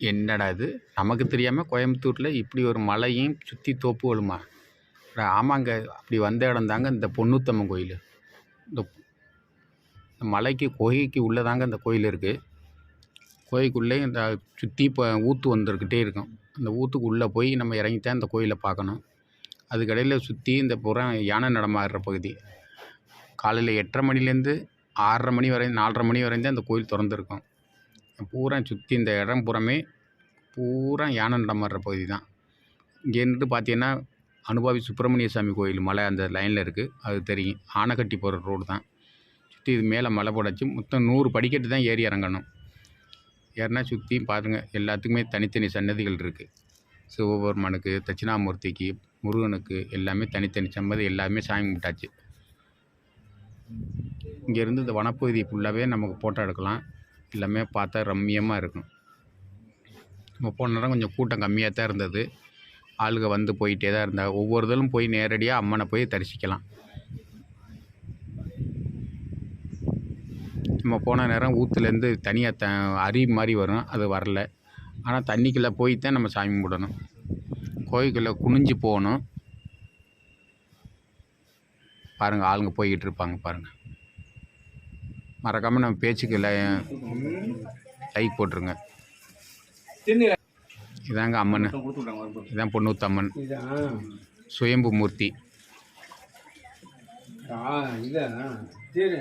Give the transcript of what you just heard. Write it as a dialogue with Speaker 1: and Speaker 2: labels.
Speaker 1: என்னடா இது? நமக்கு தெரியாமல் கோயம்புத்தூரில் இப்படி ஒரு மலையும் சுற்றி தோப்புகளுமா? அட ஆமாங்க. அப்படி வந்த இடம் தாங்க இந்த பொன்னூத்தம்மன் கோயில். இந்த இந்த மலைக்கு கோயிலுக்கு உள்ளே தாங்க இந்த கோயில் இருக்குது கோயிலுக்குள்ளே இந்த சுற்றி இப்போ ஊற்று வந்துருக்கிட்டே இருக்கும். அந்த ஊற்றுக்கு உள்ளே போய் நம்ம இறங்கி தான் இந்த கோயிலை பார்க்கணும். அதுக்கடையில் சுற்றி இந்த புறம் யானை நடமாடுற பகுதி. காலையில் எட்டரை மணிலேருந்து ஆறரை மணி வரை நாலரை மணி வரையும் தான் இந்த கோயில் திறந்துருக்கும். பூரா சுற்றி இந்த இடம் புறமே பூரா யானை நடமாடுற பகுதி தான் இங்கேருந்து பார்த்தீங்கன்னா அனுபாவி சுப்பிரமணிய சாமி கோயில் மலை அந்த லைனில் இருக்குது அது தெரியும். ஆனைக்கட்டி போகிற ரோடு தான். சுற்றி இது மேலே மலை போடாச்சு. மொத்தம் நூறு படிக்கட்டு தான் ஏறி இறங்கணும். ஏறினா சுற்றி பாருங்கள் எல்லாத்துக்குமே தனித்தனி சன்னதிகள் இருக்குது சிவபெருமானுக்கு தட்சிணாமூர்த்திக்கு முருகனுக்கு எல்லாமே தனித்தனி சம்மதி எல்லாமே சாமி கும்பிட்டாச்சு. இங்கேருந்து இந்த வனப்பகுதி ஃபுல்லாகவே நமக்கு ஃபோட்டோ எடுக்கலாம். எல்லாமே பார்த்தா ரம்மியமாக இருக்கும். நம்ம போன நேரம் கொஞ்சம் கூட்டம் கம்மியாக தான் இருந்தது. ஆளுங்க வந்து போயிட்டே தான் இருந்தாங்க. ஒவ்வொரு போய் நேரடியாக அம்மனை போய் தரிசிக்கலாம். நம்ம போன நேரம் ஊற்றுலேருந்து தனியாக த அரி மாதிரி வரும். அது வரல. ஆனால் தண்ணிக்குள்ளே போய் தான் நம்ம சாமி கும்பிடணும். கோயிலுக்குள்ளே குனிஞ்சு போகணும். பாருங்கள் ஆளுங்க போய்கிட்டு இருப்பாங்க பாருங்கள் மறக்காமல் நம்ம பேச்சுக்கு லைக் போட்டுருங்க. இதாங்க அம்மன். இதான்
Speaker 2: பொண்ணூத்தம்மன்
Speaker 1: சுயம்பு மூர்த்தி.
Speaker 2: இதான். சரி.